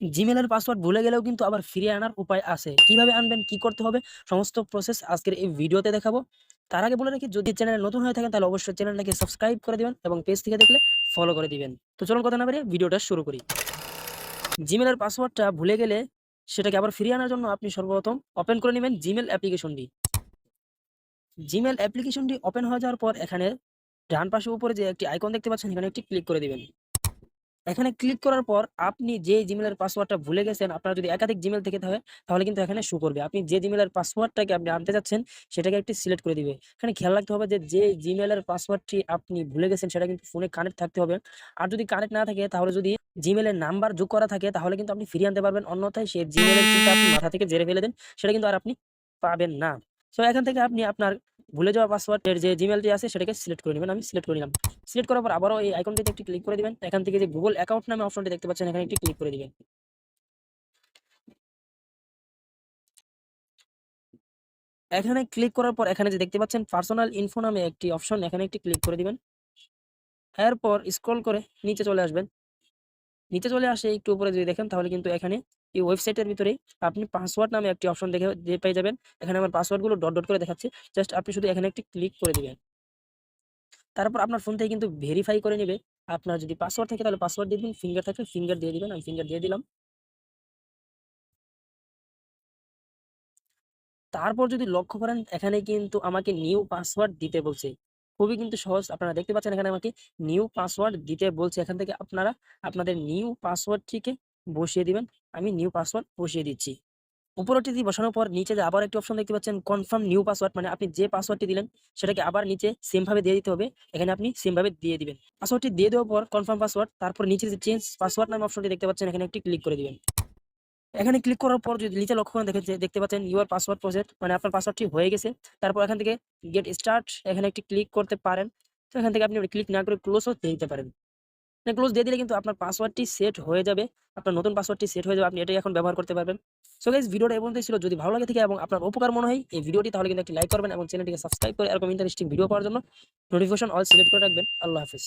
জিমেলের password ভুলে গেলেও কিন্তু আবার ফিরিয়ে আনার উপায় আছে। কীভাবে আনবেন, কি করতে হবে, সমস্ত প্রসেস আজকের এই ভিডিওতে দেখাবো। তার আগে বলে রাখি, যদি চ্যানেলে নতুন হয়ে থাকেন, তাহলে অবশ্যই চ্যানেলটাকে সাবস্ক্রাইব করে দিবেন এবং পেজ থেকে দেখলে ফলো করে দিবেন। তো চলুন কথা না বেরিয়ে ভিডিওটা শুরু করি। জিমেলের পাসওয়ার্ডটা ভুলে গেলে সেটাকে আবার ফিরিয়ে আনার জন্য আপনি সর্বপ্রথম ওপেন করে নেবেন জিমেল অ্যাপ্লিকেশনটি জিমেল অ্যাপ্লিকেশনটি ওপেন হয়ে যাওয়ার পর এখানে ডান পাশে উপরে যে একটি আইকন দেখতে পাচ্ছেন এখানে একটি ক্লিক করে দিবেন। এখানে ক্লিক করার পর আপনি যে জিমেলের পাসওয়ার্ডটা ভুলে গেছেন, আপনার যদি একাধিক জিমেল থেকে থাকে, তাহলে কিন্তু এখানে শো করবে। আপনি যে জিমেলের পাসওয়ার্ডটাকে আপনি আনতে যাচ্ছেন, সেটাকে একটি সিলেক্ট করে দিবে। এখানে খেয়াল রাখতে হবে যে যে জিমেলের পাসওয়ার্ডটি আপনি ভুলে গেছেন, সেটা কিন্তু ফোনে কানেক্ট থাকতে হবে। আর যদি কানেক্ট না থাকে, তাহলে যদি জিমেলের নাম্বার যোগ করা থাকে, তাহলে কিন্তু আপনি ফিরিয়ে আনতে পারবেন। অন্যথায় সেই জিমেলের চিন্তা আপনি মাথা থেকে জেরে ফেলে দেন, সেটা কিন্তু আর আপনি পাবেন না। সো এখান থেকে আপনি আপনার ভুলে যাওয়া পাসওয়ার্ডের যে জিমেলটি আছে, সেটাকে সিলেক্ট করে নেবেন। আমি সিলেক্ট করে নিলাম। সিলেক্ট করার পর আবারও এই আইকনটিতে একটি ক্লিক করে দিবেন। এখান থেকে যে গুগল অ্যাকাউন্ট নামে অপশনটি দেখতে পাচ্ছেন, এখানে একটি ক্লিক করে দিবেন। এখানে ক্লিক করার পর এখানে যে দেখতে পাচ্ছেন পার্সোনাল ইনফো নামে একটি অপশন এখানে একটি ক্লিক করে দিবেন। এরপর স্ক্রল করে নিচে চলে আসবেন। নিচে চলে আসে একটু উপরে যদি দেখেন, তাহলে কিন্তু এখানে এই ওয়েবসাইটের ভিতরে আপনি পাসওয়ার্ড নামে একটি অপশন দেখে পেয়ে যাবেন। এখানে আমার পাসওয়ার্ডগুলো ডট ডট করে দেখাচ্ছে। জাস্ট আপনি শুধু এখানে একটি ক্লিক করে দিবেন। তারপর আপনার ফোন থেকে কিন্তু ভেরিফাই করে নেবে। আপনার যদি পাসওয়ার্ড থাকে তাহলে পাসওয়ার্ড দিয়ে দিন ফিঙ্গার থাকলে ফিঙ্গার দিয়ে দিবেন, আমি ফিঙ্গার দিয়ে দিলাম। তারপর যদি লক্ষ্য করেন, এখানে কিন্তু আমাকে নিউ পাসওয়ার্ড দিতে বলছে। খুবই কিন্তু সহজ, আপনারা দেখতে পাচ্ছেন এখানে আমাকে নিউ পাসওয়ার্ড দিতে বলছে। এখান থেকে আপনারা আপনাদের নিউ পাসওয়ার্ডটিকে বসিয়ে দিবেন। আমি নিউ পাসওয়ার্ড বসিয়ে দিচ্ছি। উপরটি দিয়ে বসানোর পর নিচে যে আবার একটি অপশন দেখতে পাচ্ছেন কনফার্ম নিউ পাসওয়ার্ড মানে আপনি যে পাসওয়ার্ডটি দিলেন, সেটাকে আবার নিচে সেম ভাবে দিয়ে দিতে হবে। এখানে আপনি সেম ভাবে দিয়ে দিবেন। পাসওয়ার্ডটি দিয়ে দেওয়ার পর কনফার্ম পাসওয়ার্ড তারপর নিচে যে চেঞ্জ পাসওয়ার্ড নামে অপশনটি দেখতে পাচ্ছেন, এখানে একটি ক্লিক করে দিবেন। এখানে ক্লিক করার পর যদি নিচে লক্ষ্য করেন দেখেন দেখতে পাচ্ছেন ইউর পাসওয়ার্ড প্রজেক্ট মানে আপনার পাসওয়ার্ডটি হয়ে গেছে। তারপর এখান থেকে গেট স্টার্ট এখানে একটি ক্লিক করতে পারেন। তো এখান থেকে আপনি ক্লিক না করে ক্লোজও দিয়ে দিতে পারেন। ক্লোজ দিয়ে দিলে কিন্তু আপনার পাসওয়ার্ডটি সেট হয়ে যাবে। আপনার নতুন পাসওয়ার্ডটি সেট হয়ে যাবে, আপনি এটাই এখন ব্যবহার করতে পারবেন। সো গাইজ ভিডিওটা পর্যন্তই ছিল। যদি ভালো লাগে থেকে এবং আপনার উপকার মনে হয়, এই ভিডিওটি তাহলে কিন্তু একটি লাইক করবেন এবং চ্যানেলটিকে সাবস্ক্রাইব করে এরকম ইন্টারেস্টিং ভিডিও পাওয়ার জন্য নোটিফিকেশন অল সিলেক্ট করে রাখবেন। আল্লাহ হাফিজ।